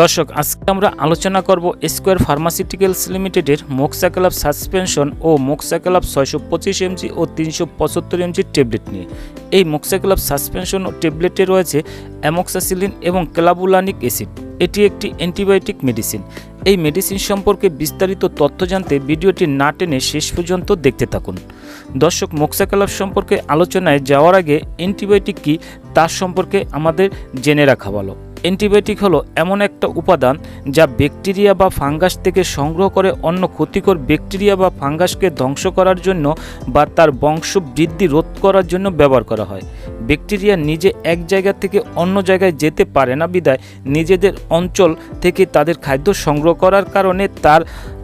দর্শক, আজকে আমরা আলোচনা করব স্কোয়ার ফার্মাসিউটিক্যালস লিমিটেডের মোক্সাকালাপ সাসপেনশন ও মোক্সাকালাপ ছয়শো পঁচিশ এমজি ও তিনশো পঁচাত্তর এমজি ট্যাবলেট নিয়ে। এই মোক্সাকালাপ সাসপেনশন ও ট্যাবলেটে রয়েছে অ্যামোক্সাসিলিন এবং ক্লাবুলানিক অ্যাসিড এটি একটি অ্যান্টিবায়োটিক মেডিসিন। এই মেডিসিন সম্পর্কে বিস্তারিত তথ্য জানতে ভিডিওটি না টেনে শেষ পর্যন্ত দেখতে থাকুন। দর্শক মোক্সাকালাপ সম্পর্কে আলোচনায় যাওয়ার আগে অ্যান্টিবায়োটিক কী তার সম্পর্কে আমাদের জেনে রাখা ভালো। অ্যান্টিবায়োটিক হলো এমন একটা উপাদান যা ব্যাকটেরিয়া বা ফাঙ্গাস থেকে সংগ্রহ করে অন্য ক্ষতিকর ব্যাকটেরিয়া বা ফাঙ্গাসকে ধ্বংস করার জন্য বা তার বংশ বৃদ্ধি রোধ করার জন্য ব্যবহার করা হয়। ব্যাকটেরিয়া নিজে এক জায়গা থেকে অন্য জায়গায় যেতে পারে না বিদায় নিজেদের অঞ্চল থেকে তাদের খাদ্য সংগ্রহ করার কারণে তার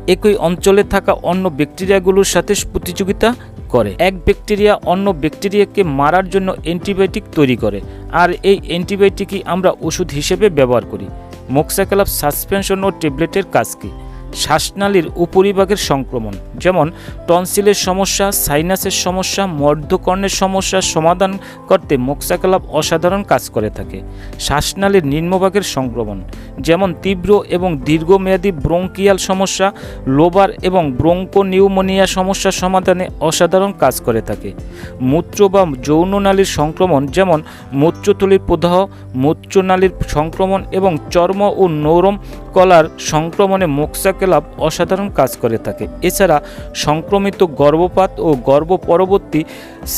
একই অঞ্চলে থাকা অন্য ব্যাকটেরিয়াগুলোর সাথে প্রতিযোগিতা করে। এক ব্যাকটেরিয়া অন্য ব্যাকটেরিয়াকে মারার জন্য অ্যান্টিবায়োটিক তৈরি করে। আর এই অ্যান্টিবায়োটিকই আমরা ওষুধ হিসেবে ব্যবহার করি। মোক্সাকালাপ সাসপেনশন ও ট্যাবলেটের কাজ কী? শ্বাসনালীর উপরিভাগের সংক্রমণ, যেমন টনসিলের সমস্যা, সাইনাসের সমস্যা, মর্ধকর্ণের সমস্যার সমাধান করতে মোক্সাকালাপ অসাধারণ কাজ করে থাকে। শ্বাসনালীর নিম্নভাগের সংক্রমণ, যেমন তীব্র এবং দীর্ঘমেয়াদী ব্রঙ্কিয়াল সমস্যা, লোবার এবং ব্রঙ্কোনিউমোনিয়া সমস্যার সমাধানে অসাধারণ কাজ করে থাকে। মূত্র বা যৌননালীর সংক্রমণ, যেমন মূত্রথলির প্রদাহ, মূত্রনালীর সংক্রমণ এবং চর্ম ও নরম কলার সংক্রমণে মোক্সাকেলাপ অসাধারণ কাজ করে থাকে। এছাড়া সংক্রমিত গর্ভপাত ও গর্ভ পরবর্তী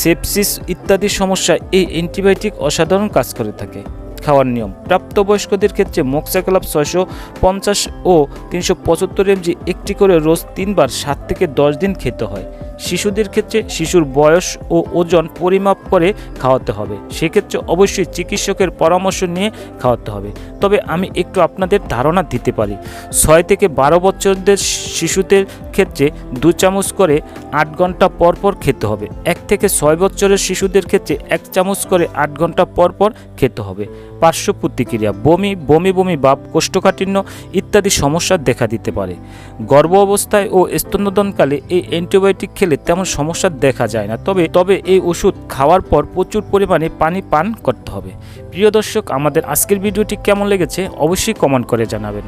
সেপসিস ইত্যাদি সমস্যা এই অ্যান্টিবায়োটিক অসাধারণ কাজ করে থাকে। খাওয়ার নিয়ম, প্রাপ্তবয়স্কদের ক্ষেত্রে মোক্সাকলাপ ছয়শো পঞ্চাশ ও তিনশো পঁচাত্তর এমজি একটি করে রোজ তিনবার সাত থেকে দশ দিন খেতে হয়। শিশুদের ক্ষেত্রে শিশুর বয়স ও ওজন পরিমাপ করে খাওয়াতে হবে। সেক্ষেত্রে অবশ্যই চিকিৎসকের পরামর্শ নিয়ে খাওয়াতে হবে। তবে আমি একটু আপনাদের ধারণা দিতে পারি। ছয় থেকে বারো বছরদের শিশুদের ক্ষেত্রে দু চামচ করে আট ঘণ্টা পর পর খেতে হবে। এক থেকে ছয় বছরের শিশুদের ক্ষেত্রে এক চামচ করে আট ঘণ্টা পর পর খেতে হবে। পার্শ্ব প্রতিক্রিয়া, বমি বমি বমি ভাব কোষ্ঠকাঠিন্য ইত্যাদি সমস্যা দেখা দিতে পারে। গর্ভ অবস্থায় ও স্তন্যদানকালে এই অ্যান্টিবায়োটিক খেলে তেমন সমস্যা দেখা যায় না। তবে তবে এই ওষুধ খাওয়ার পর প্রচুর পরিমাণে পানি পান করতে হবে। প্রিয় দর্শক, আমাদের আজকের ভিডিওটি কেমন লেগেছে অবশ্যই কমেন্ট করে জানাবেন।